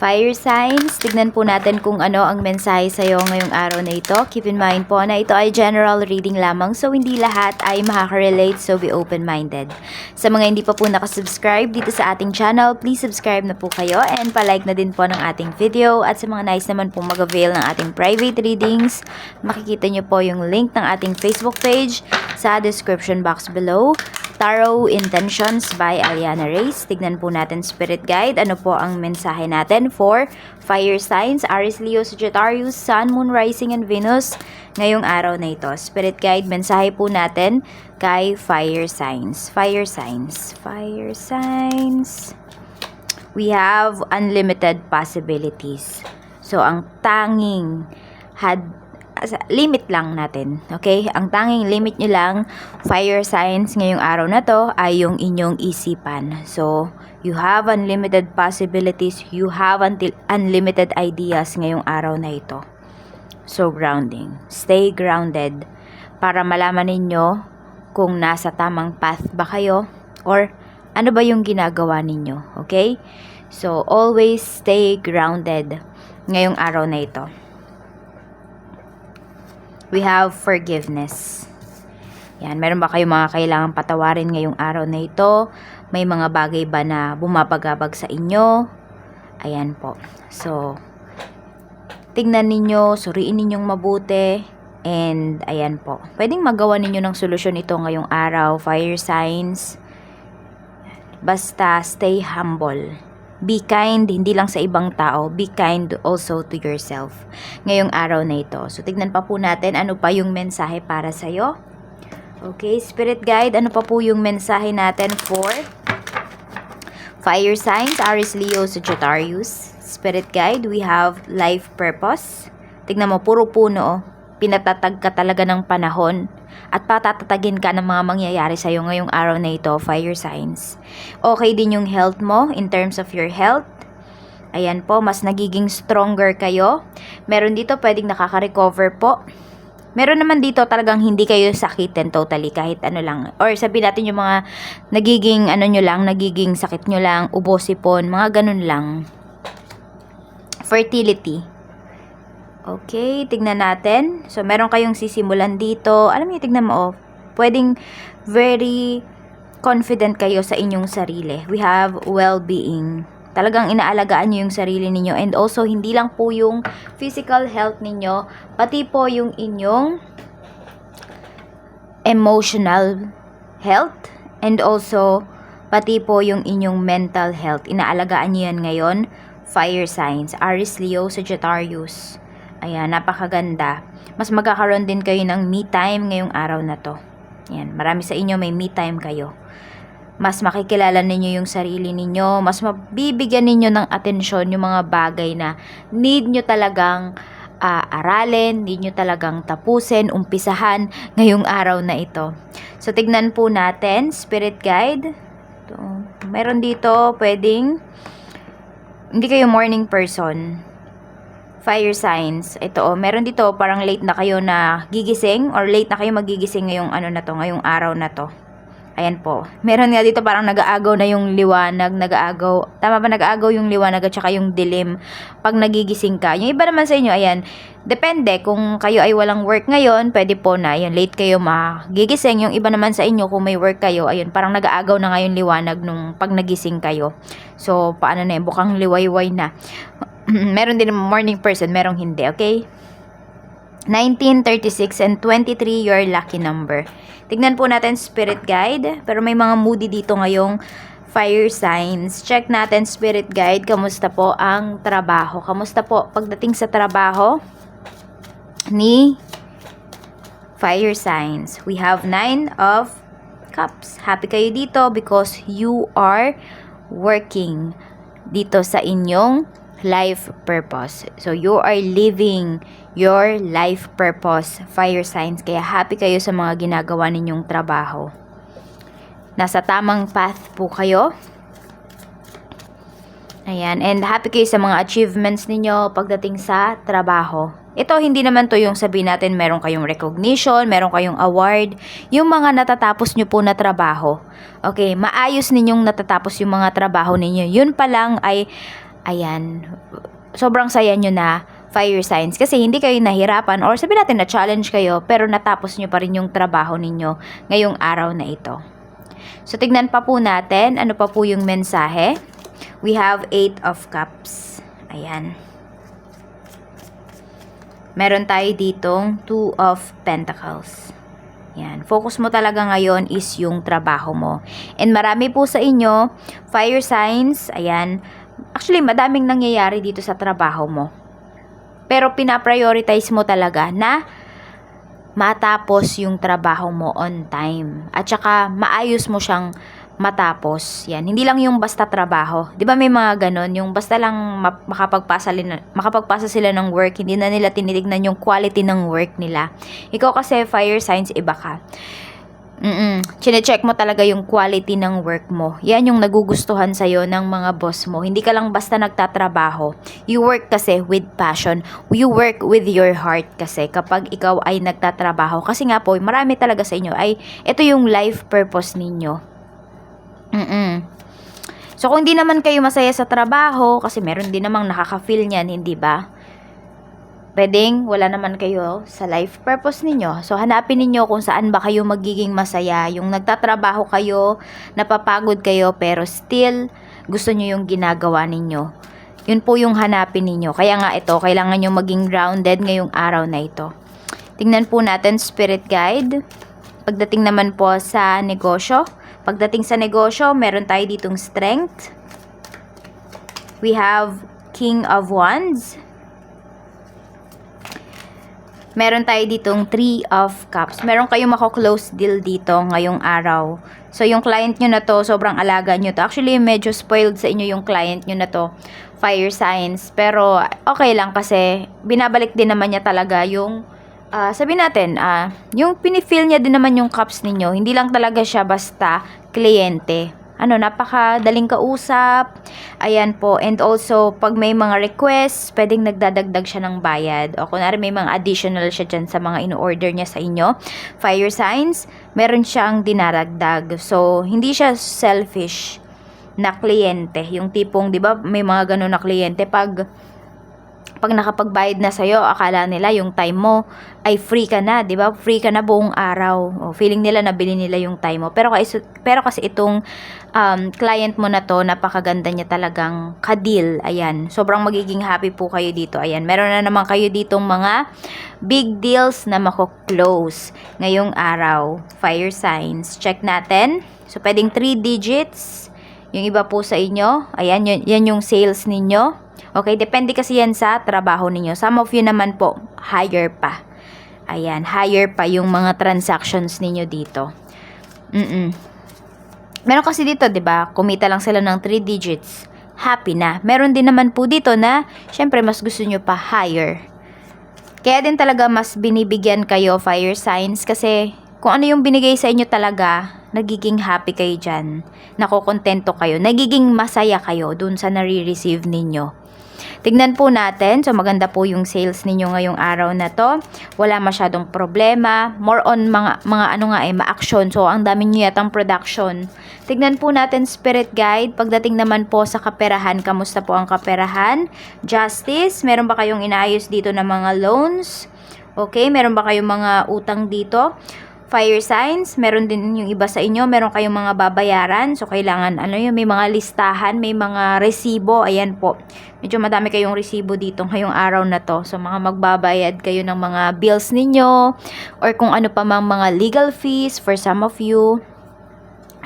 Fire signs, tignan po natin kung ano ang mensahe sa'yo ngayong araw na ito. Keep in mind po na ito ay general reading lamang so hindi lahat ay makaka-relate so be open-minded. Sa mga hindi pa po nakasubscribe dito sa ating channel, please subscribe na po kayo and palike na din po ng ating video at sa mga nice naman po mag-avail ng ating private readings, makikita nyo po yung link ng ating Facebook page sa description box below. Tarot Intentions by Aliana Reyes. Tignan po natin Spirit Guide. Ano po ang mensahe natin for Fire Signs, Aries, Leo, Sagittarius, Sun, Moon, Rising, and Venus ngayong araw na ito. Spirit Guide, mensahe po natin kay Fire Signs. Fire Signs. Fire Signs. We have unlimited possibilities. So, ang tanging had limit lang natin. Okay? Ang tanging limit nyo lang, fire signs ngayong araw na to, ay yung inyong isipan. So, you have unlimited possibilities, you have until unlimited ideas ngayong araw na ito. So, grounding. Stay grounded para malaman ninyo kung nasa tamang path ba kayo or ano ba yung ginagawa ninyo. Okay? So, always stay grounded ngayong araw na ito we have forgiveness. Yan, meron ba kayong mga kailangang patawarin ngayong araw na ito? May mga bagay ba na bumabagabag sa inyo? Ayan po. So, tignan ninyo, suriin ninyong mabuti, and ayan po. Pwedeng magawa ninyo ng solusyon ito ngayong araw, fire signs. Basta stay humble. Be kind, hindi lang sa ibang tao. Be kind also to yourself. Ngayong araw na ito. So, tignan pa po natin ano pa yung mensahe para sa'yo. Okay, Spirit Guide, ano pa po yung mensahe natin for Fire Signs, Aries, Leo, Sagittarius. Spirit Guide, we have life purpose. Tignan mo, puro puno. oh. Pinatatag ka talaga ng panahon at patatatagin ka ng mga mangyayari sa'yo ngayong araw na ito, fire signs. Okay din yung health mo in terms of your health. Ayan po, mas nagiging stronger kayo. Meron dito pwedeng nakaka-recover po. Meron naman dito talagang hindi kayo sakitin totally kahit ano lang. Or sabihin natin yung mga nagiging ano nyo lang, nagiging sakit nyo lang, ubo, sipon, mga ganun lang. Fertility. Okay, tignan natin. So, meron kayong sisimulan dito. Alam niyo, tignan mo, oh. Pwedeng very confident kayo sa inyong sarili. We have well-being. Talagang inaalagaan niyo yung sarili ninyo. And also, hindi lang po yung physical health ninyo, pati po yung inyong emotional health. And also, pati po yung inyong mental health. Inaalagaan niyo yan ngayon. Fire signs. Aries, Leo, Sagittarius. Ayan, napakaganda. Mas magkakaroon din kayo ng me time ngayong araw na to. Ayan, marami sa inyo may me time kayo. Mas makikilala ninyo yung sarili ninyo, mas mabibigyan ninyo ng atensyon yung mga bagay na need nyo talagang ah, aralin, need nyo talagang tapusin, umpisahan ngayong araw na ito. So, tignan po natin, spirit guide. Ito. Meron dito, pwedeng, hindi kayo morning person fire signs. Ito oh, meron dito parang late na kayo na gigising or late na kayo magigising ngayong ano na to, ngayong araw na to. Ayan po. Meron nga dito parang nag-aagaw na yung liwanag, nag-aagaw. Tama ba nag-aagaw yung liwanag at saka yung dilim pag nagigising ka. Yung iba naman sa inyo, ayan, depende kung kayo ay walang work ngayon, pwede po na, ayan, late kayo magigising. Yung iba naman sa inyo, kung may work kayo, ayun, parang nag-aagaw na ngayon liwanag nung pag nagising kayo. So, paano na yun, bukang liwayway na. meron din morning person, merong hindi, okay? 19, 36, and 23 your lucky number. Tignan po natin spirit guide, pero may mga moody dito ngayong fire signs. Check natin spirit guide, kamusta po ang trabaho? Kamusta po pagdating sa trabaho ni fire signs? We have 9 of cups. Happy kayo dito because you are working dito sa inyong life purpose. So, you are living your life purpose, fire signs. Kaya happy kayo sa mga ginagawa ninyong trabaho. Nasa tamang path po kayo. Ayan. And happy kayo sa mga achievements ninyo pagdating sa trabaho. Ito, hindi naman to yung sabihin natin meron kayong recognition, meron kayong award, yung mga natatapos nyo po na trabaho. Okay, maayos ninyong natatapos yung mga trabaho ninyo. Yun pa lang ay Ayan. Sobrang saya nyo na fire signs kasi hindi kayo nahirapan or sabi natin na challenge kayo pero natapos nyo pa rin yung trabaho ninyo ngayong araw na ito. So tignan pa po natin ano pa po yung mensahe. We have 8 of cups. Ayan. Meron tayo ditong 2 of pentacles. Yan. Focus mo talaga ngayon is yung trabaho mo. And marami po sa inyo, fire signs, ayan. Actually, madaming nangyayari dito sa trabaho mo. Pero pinaprioritize mo talaga na matapos yung trabaho mo on time. At saka maayos mo siyang matapos. Yan. Hindi lang yung basta trabaho. 'Di ba may mga ganon, yung basta lang ma- makapagpasa, makapagpasa sila ng work, hindi na nila tinitignan yung quality ng work nila. Ikaw kasi fire signs iba ka. Mm Chine-check mo talaga yung quality ng work mo. Yan yung nagugustuhan sa'yo ng mga boss mo. Hindi ka lang basta nagtatrabaho. You work kasi with passion. You work with your heart kasi kapag ikaw ay nagtatrabaho. Kasi nga po, marami talaga sa inyo ay ito yung life purpose ninyo. Mm So kung hindi naman kayo masaya sa trabaho, kasi meron din namang nakaka-feel niyan, hindi ba? Pwedeng wala naman kayo sa life purpose ninyo. So, hanapin ninyo kung saan ba kayo magiging masaya. Yung nagtatrabaho kayo, napapagod kayo, pero still, gusto nyo yung ginagawa ninyo. Yun po yung hanapin ninyo. Kaya nga ito, kailangan nyo maging grounded ngayong araw na ito. Tingnan po natin, spirit guide. Pagdating naman po sa negosyo. Pagdating sa negosyo, meron tayo ditong strength. We have King of Wands. Meron tayo ditong 3 of cups. Meron kayong mako-close deal dito ngayong araw. So, yung client nyo na to, sobrang alaga nyo to. Actually, medyo spoiled sa inyo yung client nyo na to. Fire signs. Pero, okay lang kasi binabalik din naman niya talaga yung ah sabi natin, ah yung pinifeel niya din naman yung cups ninyo. Hindi lang talaga siya basta kliyente ano, napakadaling kausap. Ayan po. And also, pag may mga requests, pwedeng nagdadagdag siya ng bayad. O kunwari may mga additional siya dyan sa mga in-order niya sa inyo. Fire signs, meron siyang dinaragdag. So, hindi siya selfish na kliyente. Yung tipong, di ba, may mga ganun na kliyente. Pag pag nakapagbayad na sa'yo, akala nila yung time mo ay free ka na, 'di ba? Free ka na buong araw. O, feeling nila nabili nila yung time mo. Pero kasi pero kasi itong um, client mo na to, napakaganda niya talagang kadil. Ayan. Sobrang magiging happy po kayo dito. Ayan. Meron na naman kayo ditong mga big deals na mako-close ngayong araw. Fire signs. Check natin. So pwedeng 3 digits. Yung iba po sa inyo, ayan, yun, yan yung sales ninyo. Okay, depende kasi yan sa trabaho ninyo. Some of you naman po, higher pa. Ayan, higher pa yung mga transactions ninyo dito. Mm-mm. Meron kasi dito, 'di ba? Kumita lang sila ng 3 digits. Happy na. Meron din naman po dito na, syempre mas gusto nyo pa higher. Kaya din talaga mas binibigyan kayo fire signs kasi kung ano yung binigay sa inyo talaga, nagiging happy kayo dyan. Nakokontento kayo. Nagiging masaya kayo dun sa nare-receive ninyo. Tignan po natin. So, maganda po yung sales ninyo ngayong araw na to. Wala masyadong problema. More on mga, mga ano nga eh, ma-action. So, ang dami nyo yatang production. Tignan po natin spirit guide. Pagdating naman po sa kaperahan, kamusta po ang kaperahan? Justice, meron ba kayong inaayos dito na mga loans? Okay, meron ba kayong mga utang dito? Fire signs, meron din yung iba sa inyo, meron kayong mga babayaran, so kailangan, ano yun, may mga listahan, may mga resibo, ayan po. Medyo madami kayong resibo dito ngayong araw na to. So, mga magbabayad kayo ng mga bills ninyo, or kung ano pa mang mga legal fees for some of you.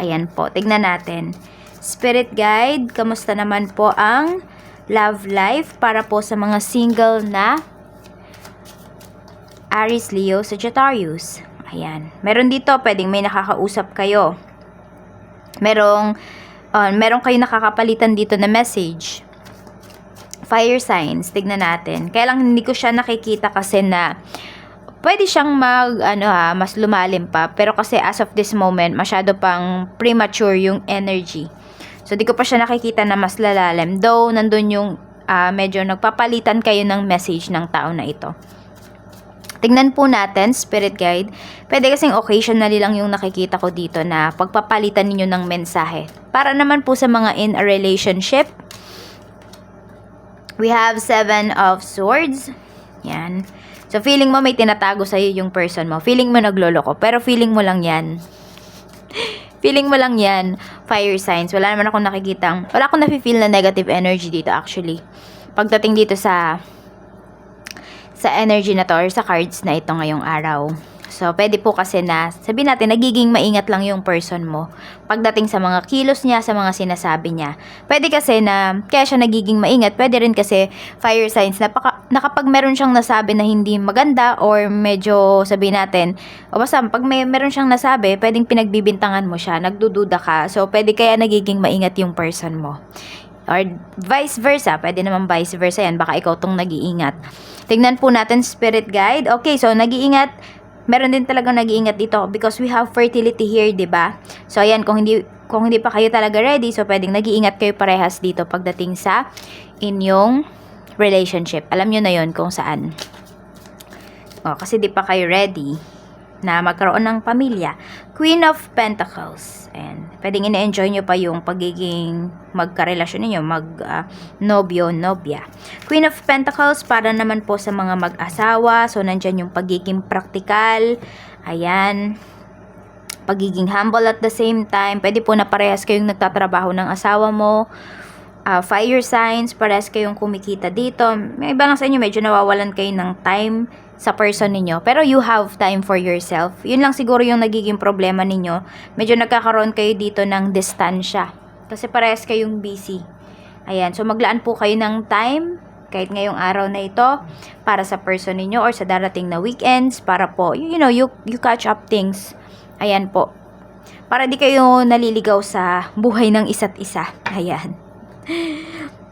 Ayan po, tignan natin. Spirit guide, kamusta naman po ang love life para po sa mga single na Aries, Leo, Sagittarius. Ayan. Meron dito, pwedeng may nakakausap kayo. Merong, uh, meron kayo nakakapalitan dito na message. Fire signs, tignan natin. Kaya lang hindi ko siya nakikita kasi na pwede siyang mag, ano ha, mas lumalim pa. Pero kasi as of this moment, masyado pang premature yung energy. So, di ko pa siya nakikita na mas lalalim. Though, nandun yung uh, medyo nagpapalitan kayo ng message ng tao na ito. Tingnan po natin, spirit guide. Pwede kasing occasionally lang yung nakikita ko dito na pagpapalitan ninyo ng mensahe. Para naman po sa mga in a relationship, We have Seven of Swords. Yan. So, feeling mo may tinatago sa'yo yung person mo. Feeling mo nagloloko. Pero feeling mo lang yan. feeling mo lang yan. Fire signs. Wala naman akong nakikitang, wala akong nafe-feel na negative energy dito actually. Pagdating dito sa sa energy na to or sa cards na ito ngayong araw. So, pwede po kasi na, sabihin natin, nagiging maingat lang yung person mo pagdating sa mga kilos niya, sa mga sinasabi niya. Pwede kasi na, kaya siya nagiging maingat, pwede rin kasi fire signs na, paka, na kapag meron siyang nasabi na hindi maganda or medyo, sabihin natin, o basta, pag may meron siyang nasabi, pwedeng pinagbibintangan mo siya, nagdududa ka. So, pwede kaya nagiging maingat yung person mo. Or vice versa, pwede naman vice versa yan, baka ikaw tong nag-iingat. Tingnan po natin spirit guide. Okay, so nag-iingat, meron din talagang nag-iingat dito because we have fertility here, 'di ba? So ayan, kung hindi kung hindi pa kayo talaga ready, so pwedeng nag-iingat kayo parehas dito pagdating sa inyong relationship. Alam nyo na 'yon kung saan. Oh, kasi di pa kayo ready na magkaroon ng pamilya. Queen of Pentacles. Ayan. Pwedeng ina-enjoy nyo pa yung pagiging magkarelasyon ninyo, mag ah. Queen of Pentacles para naman po sa mga mag-asawa. So, nandyan yung pagiging praktikal. Ayan. Pagiging humble at the same time. Pwede po na parehas kayong nagtatrabaho ng asawa mo. Ah, fire signs, parehas kayong kumikita dito. May iba lang sa inyo, medyo nawawalan kayo ng time sa person ninyo. Pero you have time for yourself. Yun lang siguro yung nagiging problema ninyo. Medyo nagkakaroon kayo dito ng distansya. Kasi parehas kayong busy. Ayan, so maglaan po kayo ng time kahit ngayong araw na ito para sa person ninyo or sa darating na weekends para po, you, you know, you, you catch up things. Ayan po. Para di kayo naliligaw sa buhay ng isa't isa. Ayan.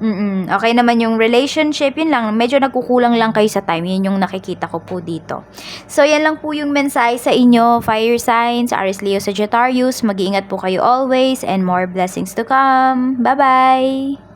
Mm-mm. Okay naman yung relationship, yun lang. Medyo nagkukulang lang kayo sa time. Yun yung nakikita ko po dito. So, yan lang po yung mensahe sa inyo. Fire signs, Aries, Leo, Sagittarius. Mag-iingat po kayo always and more blessings to come. Bye-bye!